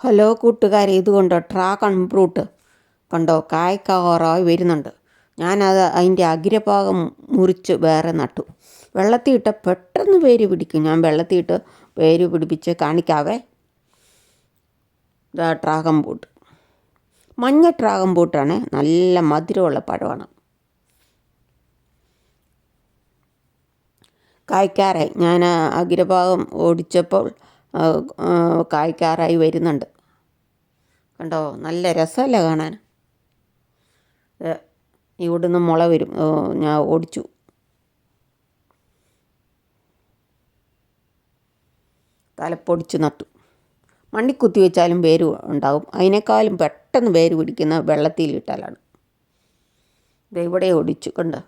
Hello കൂട്ടുകാരെ ഇത് കണ്ടോ ട്രാ ഫ്രൂട്ട് കണ്ടോ? കായ്ക്കാറായി വരുന്നുണ്ട്. ഞാനത് അതിന്റെ അഗ്രഭാഗം മുറിച്ച് വേറെ നട്ടു. വെള്ളത്തിയിട്ട് പെട്ടെന്ന് വേര് പിടിക്കും. ഞാൻ വെള്ളത്തിയിട്ട് വേര് പിടിപ്പിച്ച് കാണിക്കാവേ. ഡ്രാഗൺ ഫ്രൂട്ട് മഞ്ഞ ഡ്രാഗൺ ഫ്രൂട്ടാണ് നല്ല മധുരമുള്ള പഴമാണ്. കായ്ക്കാറായി ഞാൻ അഗ്രഭാഗം ഓടിച്ചപ്പോൾ കായ്ക്കാറായി വരുന്നുണ്ട്. കണ്ടോ? നല്ല രസമല്ലേ കാണാൻ? ഇവിടുന്ന് മുള വരും. ഞാൻ ഓടിച്ചു. തലപ്പൊടിച്ച് നട്ടു. മണ്ണി കുത്തി വെച്ചാലും വേര് ഉണ്ടാകും അതിനേക്കാളും പെട്ടെന്ന് വേര് പിടിക്കുന്ന വെള്ളത്തിലിട്ടാലാണ് ഇത് ഇവിടെ ഒടിച്ചു കണ്ടോ?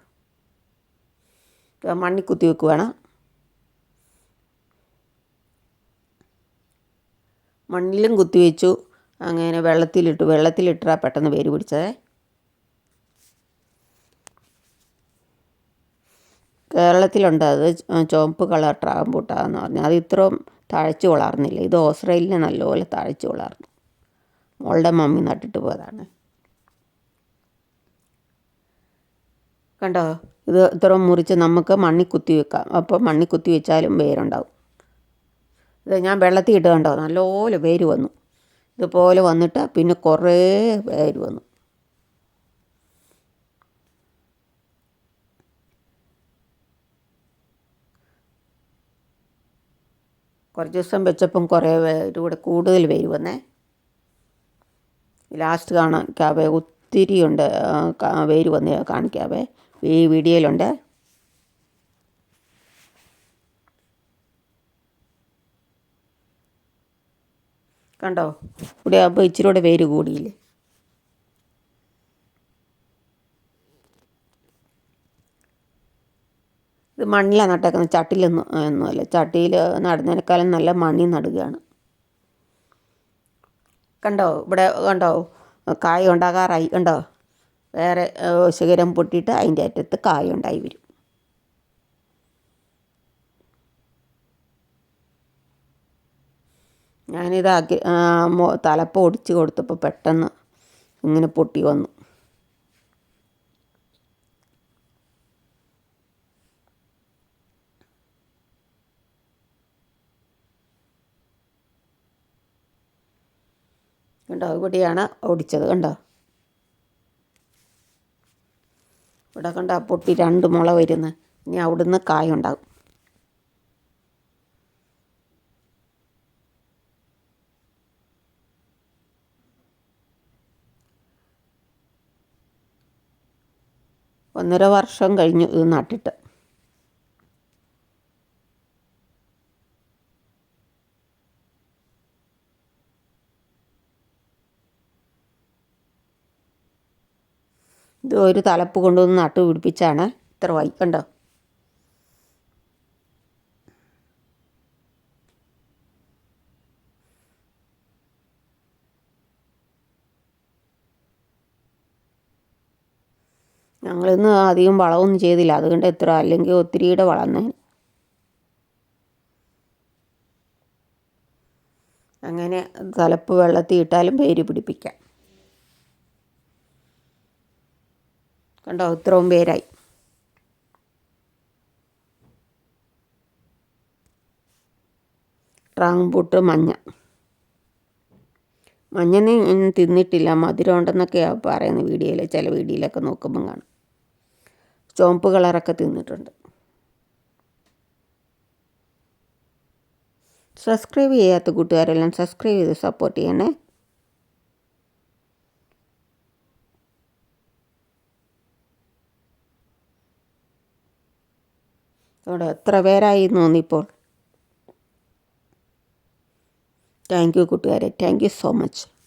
മണ്ണി കുത്തി വെക്കുവാണ്. മണ്ണിലും കുത്തിവെച്ചു. അങ്ങനെ വെള്ളത്തിലിട്ടു. വെള്ളത്തിലിട്ടാൽ പെട്ടെന്ന് വേര് പിടിച്ചത്. കേരളത്തിലുണ്ട്. അത് ചുവപ്പ് കളർ ട്രാമ്പൂട്ടാന്ന് പറഞ്ഞാൽ അത് ഇത്രയും തഴച്ചു വളർന്നില്ല. ഇത് ഓസ്ട്രേലിയ നല്ലപോലെ തഴച്ചു വളർന്നു. മോളുടെ മമ്മി നട്ടിട്ട് പോയതാണ്. കണ്ടോ? ഇത് ഇത്രയും മുറിച്ച് നമുക്ക് മണ്ണി കുത്തി വെക്കാം അപ്പോൾ മണ്ണി കുത്തി വെച്ചാലും വേരുണ്ടാവും. ഇത് ഞാൻ വെള്ളത്തിൽ ഇട്ട് കണ്ടോ? നല്ലപോലെ വേര് വന്നു. ഇതുപോലെ വന്നിട്ട് പിന്നെ കുറേ വേര് വന്നു. കുറച്ച് ദിവസം വെച്ചപ്പം കുറേ കൂടെ കൂടുതൽ വേര് വന്നേ. ലാസ്റ്റ് കാണിക്കാവേ ഒത്തിരി ഉണ്ട് വേര് വന്ന് കാണിക്കാവേ ഈ വീഡിയോയിലുണ്ട്. കണ്ടോ? ഇവിടെ ആകുമ്പോൾ ഇച്ചിരി വേര് കൂടിയില്ലേ? ഇത് മണ്ണിലാണ് നട്ടേക്കുന്നത്. ചട്ടിയിലൊന്നും ഒന്നുമല്ല ചട്ടിയിൽ നടുന്നതിനേക്കാളും നല്ല മണ്ണി നടുകയാണ്. കണ്ടോ? ഇവിടെ കണ്ടോ? കായ ഉണ്ടാകാറായി. കണ്ടോ? വേറെ ശിഖരം പൊട്ടിയിട്ട് അതിന്റെ അറ്റത്ത് കായ ഉണ്ടായി വരും. ഞാനിതാക്കി തലപ്പ് ഒടിച്ച് കൊടുത്തപ്പോൾ പെട്ടെന്ന് ഇങ്ങനെ പൊട്ടി വന്നു. കണ്ടോ? ഇവിടെയാണ് ഓടിച്ചത് കണ്ടോ? ഇവിടെ കണ്ട പൊട്ടി രണ്ട് മുള വരുന്നത് ഇനി അവിടുന്ന് കായുണ്ടാകും. ഒന്നര വർഷം കഴിഞ്ഞു ഇത് നട്ടിട്ട്. ഇത് ഒരു തലപ്പ് കൊണ്ടുവന്ന് നട്ടു പിടിപ്പിച്ചാണ് ഇത്ര വൈ ഞങ്ങളിന്ന് അധികം വളമൊന്നും ചെയ്തില്ല. അതുകൊണ്ട് എത്ര അല്ലെങ്കിൽ ഒത്തിരിയുടെ വളർന്നേ അങ്ങനെ തലപ്പ് വെള്ളത്തിൽ ഇട്ടാലും പേര് പിടിപ്പിക്കാം. കണ്ടോ? ഇത്രയും പേരായി. റാങ്പൂട്ട് മഞ്ഞ. മഞ്ഞനെ തിന്നിട്ടില്ല. മധുരം ഉണ്ടെന്നൊക്കെയാണ് പറയുന്നത് വീഡിയോയിൽ ചില വീഡിയോയിലൊക്കെ നോക്കുമ്പം കാണും. ചുവപ്പ് കളറൊക്കെ തിന്നിട്ടുണ്ട്. സബ്സ്ക്രൈബ് ചെയ്യാത്ത കൂട്ടുകാരെല്ലാം സബ്സ്ക്രൈബ് ചെയ്ത് സപ്പോർട്ട് ചെയ്യണേ. അവിടെ എത്ര പേരായി തോന്നിപ്പോൾ താങ്ക് യു കൂട്ടുകാരെ. Thank you so much